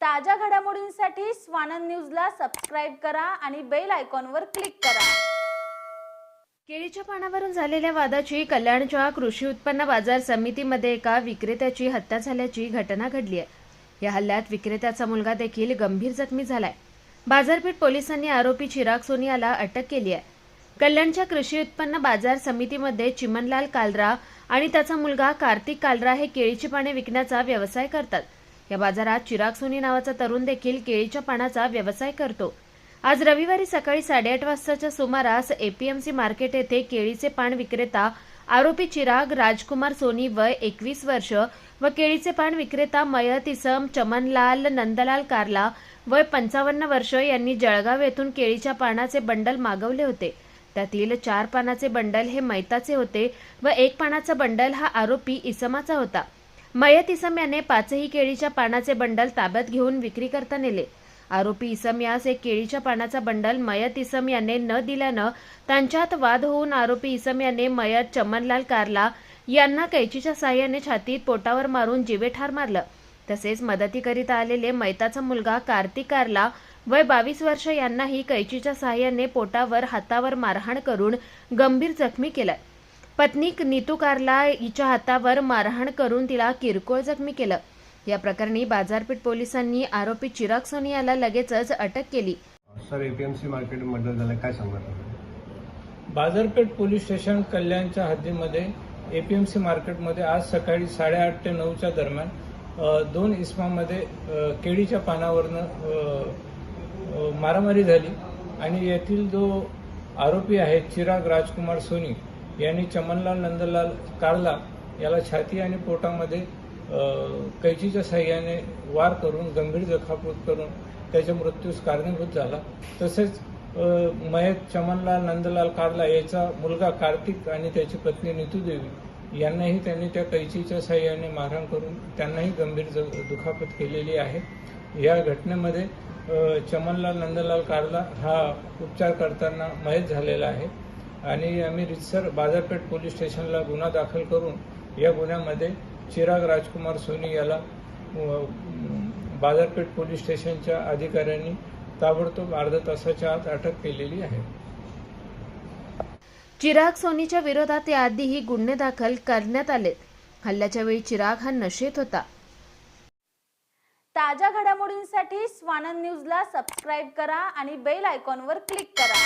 ताज्या घडामोडींसाठी स्वानंद न्यूजला सबस्क्राईब करा आणि बेल आयकॉनवर क्लिक करा. केळीच्या पानावरून झालेल्या वादाची कल्याणच्या कृषी उत्पन्न बाजार समितीमध्ये एका विक्रेत्याची हत्या झाल्याची घटना घडली आहे या हल्ल्यात विक्रेत्याचा मुलगा देखील गंभीर जखमी झालाय. बाजारपेठ पोलिसांनी आरोपी चिराग सोनियाला अटक केली आहे कल्याणच्या कृषी उत्पन्न बाजार समितीमध्ये चिमनलाल कालरा आणि त्याचा मुलगा कार्तिक कालरा हे केळीची पाने विकण्याचा व्यवसाय करतात. या बाजारात चिराग सोनी नावाचा तरुण देखील केळीच्या पानाचा व्यवसाय करतो. आज रविवारी सकाळी साडेआठ वाजताच्या सुमारास एपीएमसी मार्केट येथे केळीचे पान विक्रेता आरोपी चिराग राजकुमार सोनी वय एकवीस वर्ष व केळीचे पान विक्रेता मयत इसम चमनलाल नंदलाल कार्ला वय पंचावन्न वर्ष यांनी जळगाव येथून केळीच्या पानाचे बंडल मागवले होते. त्यातील चार पानाचे बंडल हे मैताचे होते व एक पानाचा बंडल हा आरोपी इसमाचा होता. मयत इसम याने पाचही केळीच्या पानाचे बंडल ताब्यात घेऊन विक्री करता नेले. आरोपी इसम यास एक केळीच्या पानाचा बंडल मयत इसम याने न दिल्यानं त्यांच्यात वाद होऊन आरोपी इसम याने मयत चमनलाल कारला यांना कैचीच्या साह्याने छातीत पोटावर मारून जीवेठार मारलं. तसेच मदतीकरिता आलेले मैताचा मुलगा कार्तिक कारला वय बावीस वर्ष यांनाही कैचीच्या साह्याने पोटावर हातावर मारहाण करून गंभीर जखमी केलाय. पत्नी नीतू कारला हिच्या हातावर मारहाण करून तिला किरकोळ जखमी केलं. या प्रकरणी बाजारपेठ पोलिसांनी आरोपी चिराग सोनी याला लगेचच अटक केली. सर एपीएमसी मार्केट मर्डर झालं काय सांगणार? बाजारपेठ पोलीस स्टेशन कल्याणच्या हद्दीमध्ये एपीएमसी मार्केटमध्ये आज सकाळी साडेआठ ते नऊच्या दरम्यान दोन इस्मामध्ये केळीच्या पानावरनं मारामारी झाली. आणि येथील जो आरोपी आहे चिराग राजकुमार सोनी यांनी चमनलाल नंदलाल कारला याला छाती आणि पोटामध्ये कैचीच्या साह्याने वार करून गंभीर जखापूत करून त्याच्या मृत्यूस कारणीभूत झाला. तसेच मयत चमनलाल नंदलाल कारला याचा मुलगा कार्तिक आणि त्याची पत्नी नितूदेवी यांनाही त्यांनी त्या कैचीच्या साह्याने मारहाण करून त्यांनाही गंभीर ज- दुखापत केलेली आहे. या घटनेमध्ये चमनलाल नंदलाल कारला हा उपचार करताना मयत झालेला आहे. आणि आम्ही रितसर बाजारपेठ पोलीस स्टेशनला गुन्हा दाखल करून या गुन्ह्यामध्ये चिराग राजकुमार सोनी याला बाजारपेठ पोलीस स्टेशनच्या अधिकाऱ्यांनी ताबडतोब अर्ध्या तासाच्या आत अटक केलेली आहे. चिराग सोनीच्या विरोधात याआधीही गुन्हे दाखल करण्यात आले. हल्ल्याच्या वेळी चिराग हा नशेत होता. ताज्या घडामोडींसाठी स्वानंद न्यूजला सबस्क्राईब करा आणि बेल आयकॉनवर क्लिक करा.